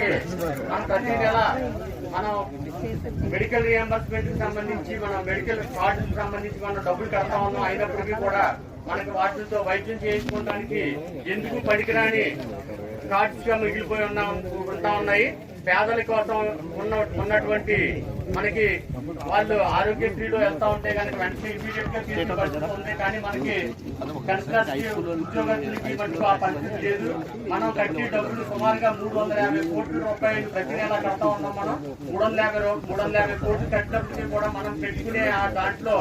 మనకి మనం ప్రతి నెల మనం మెడికల్ రియంబర్స్మెంట్కి సంబంధించి మనం మెడికల్ కార్డులకు సంబంధించి మనం డబ్బులు కడతా ఉన్నాం. అయినప్పటికీ కూడా మనకి వాటితో వైద్యం చేయించుకోవడానికి ఎందుకు పనికిరాని కార్డ్స్గా మిగిలిపోయి ఉన్నా ఉంటా ఉన్నాయి పేదల కోసం ఉన్న ఉన్నటువంటి మనకి వాళ్ళు ఆరోగ్యశ్రీలో వెళ్తా ఉంటే కనుక వెంటనే ఇమీడియట్గా తీసుకుని కానీ మనకి కన్స్ట్రక్ట్ ఉద్యోగస్తులకి మటుకు ఆ పరిస్థితి లేదు. మనం కట్టే డబ్బులు సుమారుగా మూడు వందల యాభై కోట్ల రూపాయలు ప్రతి నెల కడతా ఉన్నాం మనం. మూడు వందల యాభై మూడు వందల యాభై కోట్లు కట్టినప్పటికీ కూడా మనం పెట్టుకునే ఆ దాంట్లో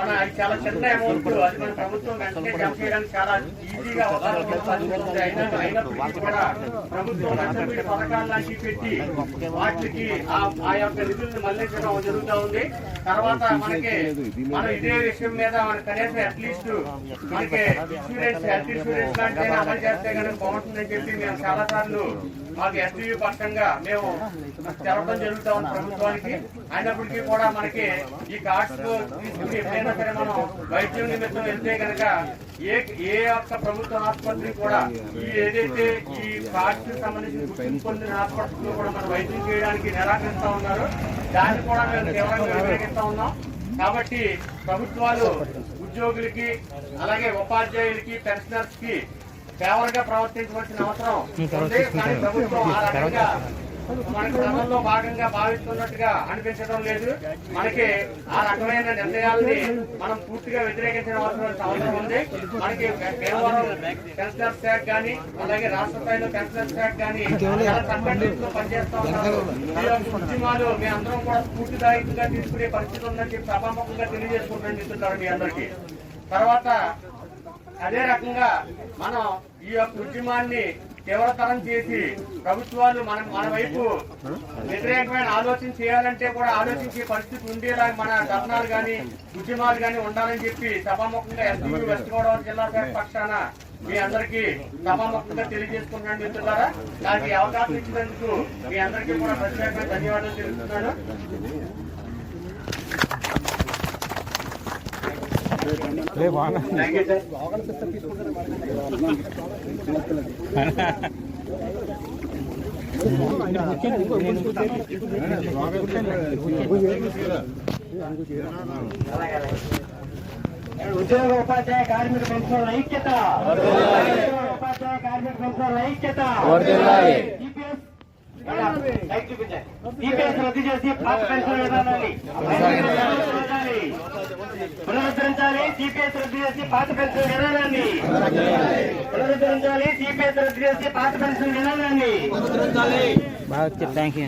మన అది చాలా చిన్న అమౌంట్ అది మన ప్రభుత్వం వెంటనే జమ చేయడానికి చాలా ఈజీగా అయినప్పటికీ కూడా ప్రభుత్వం పథకాలు లాంటివి పెట్టి వాటికి ఆ యొక్క నిధులను మళ్ళీ మళ్ళించడం జరుగుతూ ఉంది. తర్వాత మనకి మనం ఇదే విషయం మీద మన కనీసం అట్లీస్ట్ మనకి ఇన్సూరెన్స్ హెల్త్ ఇన్సూరెన్స్ లాంటివి అమలు చేస్తే కనుక బాగుంటుందని చెప్పి మేము చాలా సార్లు మాకు ఎస్టీవీ పక్షంగా మేము తెలపడం జరుగుతా ఉంది ప్రభుత్వానికి. అయినప్పటికీ కూడా మనకి ఈ కార్డ్స్ తీసుకుని ఎప్పుడైనా సరే మనం వైద్యం నిమిత్తం వెళ్తే కనుక ఏ ఏ ఒక్క ప్రభుత్వ ఆసుపత్రి కూడా ఈ ఏదైతే ఈ కార్డ్స్ సంబంధించిన గుర్తింపు పొందిన ఆసుపత్రులు కూడా మనం వైద్యం చేయడానికి నిరాకరిస్తా ఉన్నారు. దాన్ని కూడా మేము తీవ్రంగా వ్యతిరేకిస్తా ఉన్నాం. కాబట్టి ప్రభుత్వాలు ఉద్యోగులకి అలాగే ఉపాధ్యాయులకి పెన్షనర్స్కి ఫేవర్గా ప్రవర్తించవలసిన అవసరం ఉంది. కానీ ప్రభుత్వం ఆ రకంగా మన క్రమంలో భాగంగా భావిస్తున్నట్టుగా అనిపించడం లేదు. మనకి ఆ రకమైన నిర్ణయాల్ని మనం పూర్తిగా వ్యతిరేకించవలసిన అవసరం ఉంది. మనకి కేవలం పెన్షనర్ శాఖ కానీ అలాగే రాష్ట్ర స్థాయిలో పెన్షనర్ శాఖ కానీ చాలా సంఘటనలో ఉన్నారు. ఈ యొక్క ఉద్యమాలు మీ అందరం కూడా స్ఫూర్తిదాయకంగా తీసుకునే పరిస్థితి ఉందని చెప్పి సభాముఖంగా తెలియజేసుకుంటాను చెప్తున్నారు మీ అందరికీ. తర్వాత అదే రకంగా మనం ఈ యొక్క ఉద్యమాన్ని తీవ్రతరం చేసి ప్రభుత్వాలు మన మన వైపు వ్యతిరేకమైన ఆలోచన చేయాలంటే కూడా ఆలోచించే పరిస్థితి ఉండేలా మన ధర్నాలు గాని ఉద్యమాలు గాని ఉండాలని చెప్పి సభాముఖంగా ఎస్పీ వెస్ట్ గోదావరి జిల్లా పక్షాన మీ అందరికీ సభాముఖంగా తెలియజేసుకున్నాను మిత్రులారా. నాకు ఈ అవకాశం ఇచ్చినందుకు మీ అందరికీ కూడా ప్రత్యేకమైన ధన్యవాదాలు తెలుపుతున్నాను. ఉద్యోగ ఉపాధ్యాయ కార్మిక పెన్షన్ల ఐక్యత ఉపాధ్యాయ కార్మిక పెన్షన్ల ఐక్యత రద్దు చేసి పాత పెన్షన్ విధానాన్ని పునరుద్ధరించాలి టీపీఎస్ రద్దు చేసి పాత పెన్షన్ విధానాన్ని పునరుద్ధరించాలి టీపీఎస్ రద్దు చేసి పాత పెన్షన్ విధానాన్ని థ్యాంక్ యూ